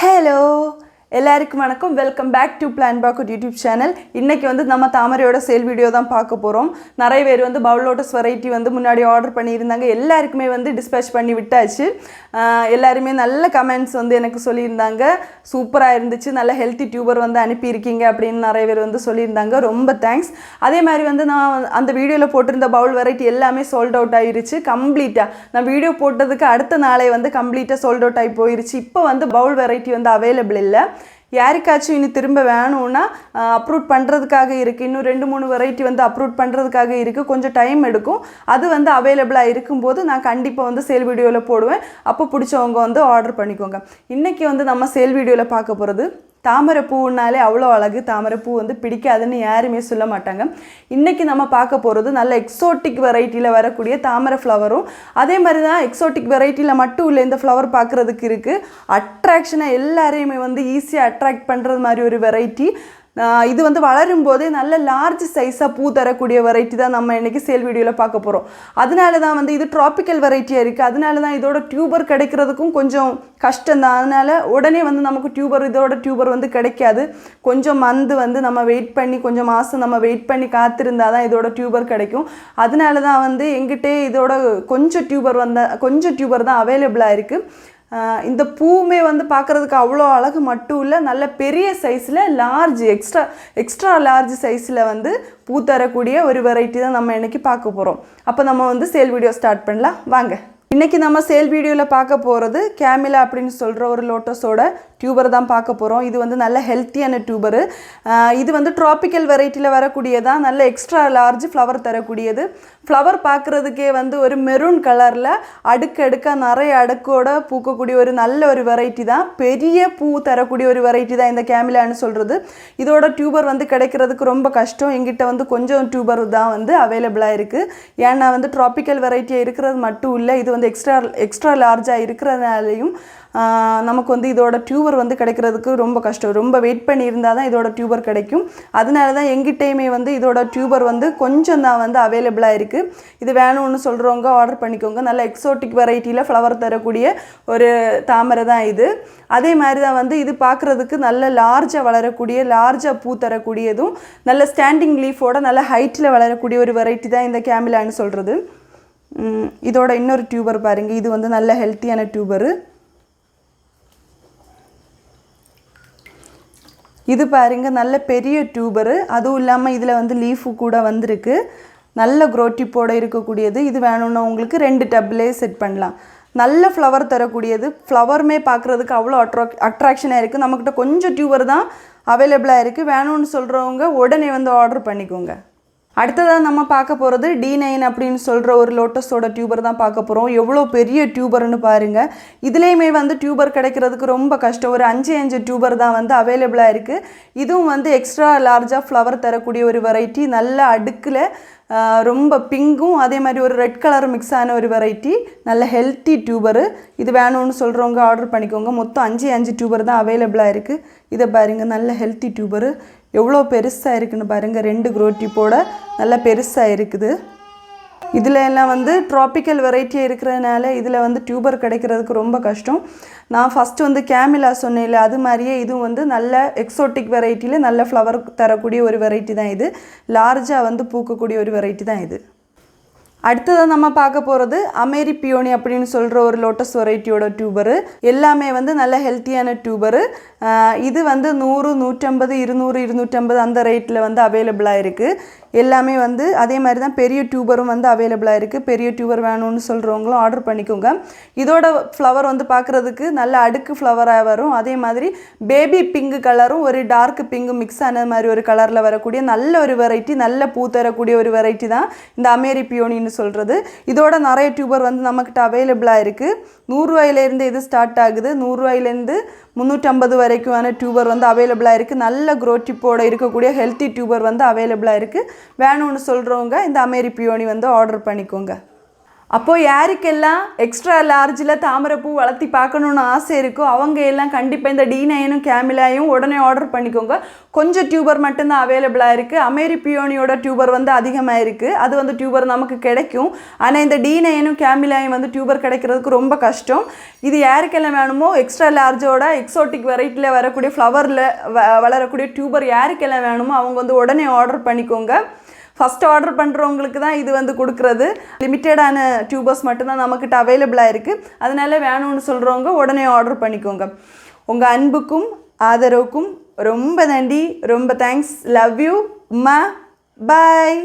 Hello! எல்லாருக்கும் வணக்கம். Welcome back to plan pocket YouTube channel இன்றைக்கி வந்து நம்ம தாமரையோட சேல் வீடியோ தான் பார்க்க போகிறோம் நிறைய பேர் வந்து பவுல் லோட்டஸ் வெரைட்டி வந்து முன்னாடி ஆர்டர் பண்ணியிருந்தாங்க. எல்லாருக்குமே வந்து டிஸ்பேச் பண்ணி விட்டாச்சு. எல்லாருமே நல்ல கமெண்ட்ஸ் வந்து எனக்கு சொல்லியிருந்தாங்க. சூப்பராக இருந்துச்சு. நல்ல ஹெல்த்தி டியூபர் வந்து அனுப்பியிருக்கீங்க அப்படின்னு நிறைய பேர் வந்து சொல்லியிருந்தாங்க. ரொம்ப தேங்க்ஸ் அதே மாதிரி வந்து நான் அந்த வீடியோவில் போட்டிருந்த பவுல் வெரைட்டி எல்லாமே சோல்ட் அவுட் ஆயிருச்சு. கம்ப்ளீட்டாக நான் வீடியோ போட்டதுக்கு அடுத்த நாளே வந்து கம்ப்ளீட்டாக சோல்ட் அவுட் ஆகி போயிருச்சு. இப்போ வந்து பவுல் வெரைட்டி வந்து அவைலபிள் இல்லை. யாருக்காச்சும் இனி திரும்ப வேணும்னா அப்ரூவ் பண்ணுறதுக்காக இருக்குது இன்னும் ரெண்டு மூணு வெரைட்டி வந்து அப்ரூவ் பண்ணுறதுக்காக இருக்குது கொஞ்சம் டைம் எடுக்கும். அது வந்து அவைலபிளாக இருக்கும்போது நான் கண்டிப்பாக வந்து சேல் வீடியோவில் போடுவேன். அப்போ பிடிச்சவங்க வந்து ஆர்டர் பண்ணிக்கோங்க. இன்றைக்கி வந்து நம்ம சேல் வீடியோவில் பார்க்க போகிறது தாமரை பூனாலே அவ்வளோ அழகு. தாமரை பூ வந்து பிடிக்காதுன்னு யாருமே சொல்ல மாட்டாங்க. இன்றைக்கி நம்ம பார்க்க போகிறது நல்ல எக்ஸோட்டிக் வெரைட்டியில் வரக்கூடிய தாமரை ஃப்ளவரும் அதே மாதிரி தான் எக்ஸோட்டிக் வெரைட்டியில் மட்டும் இல்லை இந்த ஃப்ளவர் பார்க்குறதுக்கு இருக்குது அட்ராக்ஷனை எல்லாரையுமே வந்து ஈஸியாக அட்ராக்ட் பண்ணுறது மாதிரி ஒரு வெரைட்டி இது வந்து வளரும் போதே நல்ல லார்ஜ் சைஸாக பூ தரக்கூடிய வெரைட்டி தான் நம்ம இன்றைக்கி சேல் வீடியோவில் பார்க்க போகிறோம் அதனால தான் வந்து இது ட்ராபிக்கல் வெரைட்டியாக இருக்குது அதனால தான் இதோட டியூபர் கிடைக்கிறதுக்கும் கொஞ்சம் கஷ்டம் தான். அதனால் உடனே வந்து நமக்கு டியூபர் இதோட டியூபர் வந்து கிடைக்காது. கொஞ்சம் மந்த் வந்து நம்ம வெயிட் பண்ணி கொஞ்சம் மாதம் நம்ம வெயிட் பண்ணி காத்திருந்தால் தான் இதோட டியூபர் கிடைக்கும். அதனால தான் வந்து எங்கிட்டே இதோட கொஞ்சம் டியூபர் வந்த கொஞ்சம் டியூபர் தான் அவைலபிளாக இருக்குது இந்த பூவுமே வந்து பார்க்குறதுக்கு அவ்வளோ அழகு மட்டும் இல்லை நல்ல பெரிய சைஸில் லார்ஜ் எக்ஸ்ட்ரா எக்ஸ்ட்ரா லார்ஜ் சைஸில் வந்து பூ தரக்கூடிய ஒரு வெரைட்டி தான் நம்ம இன்றைக்கி பார்க்க போகிறோம் அப்போ நம்ம வந்து சேல் வீடியோ ஸ்டார்ட் பண்ணலாம். வாங்க. இன்றைக்கி நம்ம சேல் வீடியோவில் பார்க்க போகிறது கேமிலா அப்படின்னு சொல்கிற ஒரு லோட்டஸோட டியூபர் தான் பார்க்க போகிறோம் இது வந்து நல்ல ஹெல்த்தியான டியூபரு இது வந்து ட்ராபிக்கல் வெரைட்டியில் வரக்கூடியதான் நல்ல எக்ஸ்ட்ரா லார்ஜ் ஃப்ளவர் தரக்கூடியது. ஃப்ளவர் பார்க்குறதுக்கே வந்து ஒரு மெரூன் கலரில் அடுக்கு அடுக்காக நிறைய அடுக்கோட பூக்கக்கூடிய ஒரு நல்ல ஒரு வெரைட்டி தான். பெரிய பூ தரக்கூடிய ஒரு வெரைட்டி தான் இந்த கேமிலான்னு சொல்கிறது இதோட டியூபர் வந்து கிடைக்கிறதுக்கு ரொம்ப கஷ்டம். எங்கிட்ட வந்து கொஞ்சம் டியூபர் தான் வந்து அவைலபிளாக இருக்குது ஏன்னா வந்து ட்ராபிக்கல் வெரைட்டியாக இருக்கிறது மட்டும் இல்லை இது வந்து எக்ஸ்ட்ரா எக்ஸ்ட்ரா லார்ஜாக இருக்கிறதுனாலையும் நமக்கு வந்து இதோட டியூபர் வந்து கிடைக்கிறதுக்கு ரொம்ப கஷ்டம். ரொம்ப வெயிட் பண்ணி இருந்தால் தான் இதோட டியூபர் கிடைக்கும். அதனால தான் எங்கிட்டேயுமே வந்து இதோட டியூபர் வந்து கொஞ்சம் தான் வந்து அவைலபிளாக இருக்குது இது வேணும்னு சொல்கிறவங்க ஆர்டர் பண்ணிக்கோங்க. நல்ல எக்ஸோட்டிக் வெரைட்டியில் ஃப்ளவர் தரக்கூடிய ஒரு தாமரை தான் இது. அதே மாதிரி தான் வந்து இது பார்க்குறதுக்கு நல்ல லார்ஜாக வளரக்கூடிய லார்ஜாக பூ தரக்கூடியதும் நல்ல ஸ்டாண்டிங் லீஃபோட நல்ல ஹைட்டில் வளரக்கூடிய ஒரு வெரைட்டி தான் இந்த கேமிலான்னு சொல்கிறது இதோட இன்னொரு டியூபர் பாருங்கள் இது வந்து நல்ல ஹெல்த்தியான டியூபரு இது பாருங்க நல்ல பெரிய டியூபரு அதுவும் இல்லாமல் இதில் வந்து லீஃபு கூட வந்திருக்கு. நல்ல குரோட்டிப்போடு இருக்கக்கூடியது. இது வேணும்னா உங்களுக்கு ரெண்டு டப்லேயே செட் பண்ணலாம். நல்ல ஃப்ளவர் தரக்கூடியது. ஃப்ளவருமே பார்க்குறதுக்கு அவ்வளோ அட்ராக் அட்ராக்ஷனாக இருக்குது நம்மக்கிட்ட கொஞ்சம் டியூபர் தான் அவைலபிளாக இருக்குது வேணும்னு சொல்கிறவங்க உடனே வந்து ஆர்டர் பண்ணிக்கோங்க. அடுத்ததாக நம்ம பார்க்க போகிறது டி நைன் அப்படின்னு சொல்கிற ஒரு லோட்டஸோட டியூபர் தான் பார்க்க போகிறோம் எவ்வளோ பெரிய டியூபர்னு பாருங்கள் இதுலேயுமே வந்து டியூபர் கிடைக்கிறதுக்கு ரொம்ப கஷ்டம். ஒரு அஞ்சு அஞ்சு டியூபர் தான் வந்து அவைலபிளாக இருக்குது இதுவும் வந்து எக்ஸ்ட்ரா லார்ஜாக ஃப்ளவர் தரக்கூடிய ஒரு வெரைட்டி நல்ல அடுக்கில் ரொம்ப பிங்கும் அதே மாதிரி ஒரு ரெட் கலர் மிக்ஸ் ஆன ஒரு வெரைட்டி நல்ல ஹெல்த்தி டியூபரு இது வேணும்னு சொல்கிறவங்க ஆர்டர் பண்ணிக்கோங்க. மொத்தம் அஞ்சு அஞ்சு டியூபர் தான் அவைலபிளாக இருக்குது இதை பாருங்கள் நல்ல ஹெல்த்தி டியூபரு எவ்வளோ பெருசாக இருக்குன்னு பாருங்கள் ரெண்டு குரோட்டிப்போட நல்லா பெருசாக இருக்குது. இதில் எல்லாம் வந்து ட்ராபிக்கல் வெரைட்டியாக இருக்கிறதுனால இதில் வந்து டியூபர் கிடைக்கிறதுக்கு ரொம்ப கஷ்டம். நான் ஃபஸ்ட்டு வந்து கேமிலா சொன்னேன்ல அது மாதிரியே இதுவும் வந்து நல்ல எக்ஸோட்டிக் வெரைட்டியில் நல்ல ஃப்ளவர் தரக்கூடிய ஒரு வெரைட்டி தான் இது. லார்ஜாக வந்து பூக்கக்கூடிய ஒரு வெரைட்டி தான் இது. அடுத்ததாக நம்ம பார்க்க போகிறது அமேரி பியோனி அப்படின்னு சொல்கிற ஒரு லோட்டஸ் வெரைட்டியோட டியூபரு எல்லாமே வந்து நல்ல ஹெல்த்தியான டியூபரு இது வந்து நூறு நூற்றம்பது இருநூறு இருநூற்றம்பது அந்த ரேட்டில் வந்து அவைலபிளாக இருக்குது எல்லாமே வந்து அதே மாதிரி தான் பெரிய டியூபரும் வந்து அவைலபிளாக இருக்குது பெரிய டியூபர் வேணும்னு சொல்கிறவங்களும் ஆர்டர் பண்ணிக்கோங்க. இதோட ஃப்ளவர் வந்து பார்க்குறதுக்கு நல்ல அடுக்கு ஃப்ளவராக வரும். அதே மாதிரி பேபி பிங்க் கலரும் ஒரு டார்க் பிங்க் மிக்ஸ் ஆன மாதிரி ஒரு கலரில் வரக்கூடிய நல்ல ஒரு வெரைட்டி நல்ல பூ தரக்கூடிய ஒரு வெரைட்டி தான் இந்த அமேரி பியோனின்னு சொல்கிறது இதோட நிறைய டியூபர் வந்து நம்மக்கிட்ட அவைலபிளாக இருக்குது நூறுரூவாயிலேருந்து இது ஸ்டார்ட் ஆகுது. நூறுரூவாயிலேருந்து முந்நூற்றம்பது வரைக்குமான டியூபர் வந்து அவைலபிளாக இருக்குது நல்ல க்ரோட்டிப்போட இருக்கக்கூடிய ஹெல்த்தி டியூபர் வந்து அவைலபிளாக இருக்குது வேணும்னு சொல்கிறவங்க இந்த அமேரி பியோனி வந்து ஆர்டர் பண்ணிக்கோங்க. அப்போது யாருக்கெல்லாம் எக்ஸ்ட்ரா லார்ஜில் தாமரைப்பூ வளர்த்தி பார்க்கணுன்னு ஆசை இருக்கோ அவங்க எல்லாம் கண்டிப்பாக இந்த டி நைனும் கேமிலாயும் உடனே ஆர்டர் பண்ணிக்கோங்க. கொஞ்சம் டியூபர் மட்டும்தான் அவைலபிளாக இருக்குது அமேரி பியோனியோட டியூபர் வந்து அதிகமாக இருக்குது அது வந்து டியூபர் நமக்கு கிடைக்கும். ஆனால் இந்த டி நைனும் கேமிலாயும் வந்து டியூபர் கிடைக்கிறதுக்கு ரொம்ப கஷ்டம். இது யாருக்கெல்லாம் வேணுமோ எக்ஸ்ட்ரா லார்ஜோட எக்ஸோட்டிக் வெரைட்டியில் வரக்கூடிய ஃப்ளவரில் வளரக்கூடிய டியூபர் யாருக்கெல்லாம் வேணுமோ அவங்க வந்து உடனே ஆர்டர் பண்ணிக்கோங்க. ஃபஸ்ட் ஆர்டர் பண்ணுறவங்களுக்கு தான் இது வந்து கொடுக்குறது. லிமிட்டடான டியூபர்ஸ் மட்டும்தான் நம்மக்கிட்ட அவைலபிளாக இருக்குது அதனால் வேணும்னு சொல்கிறவங்க உடனே ஆர்டர் பண்ணிக்கோங்க. உங்கள் அன்புக்கும் ஆதரவுக்கும் ரொம்ப நன்றி. ரொம்ப தேங்க்ஸ் லவ் யூ மா பாய்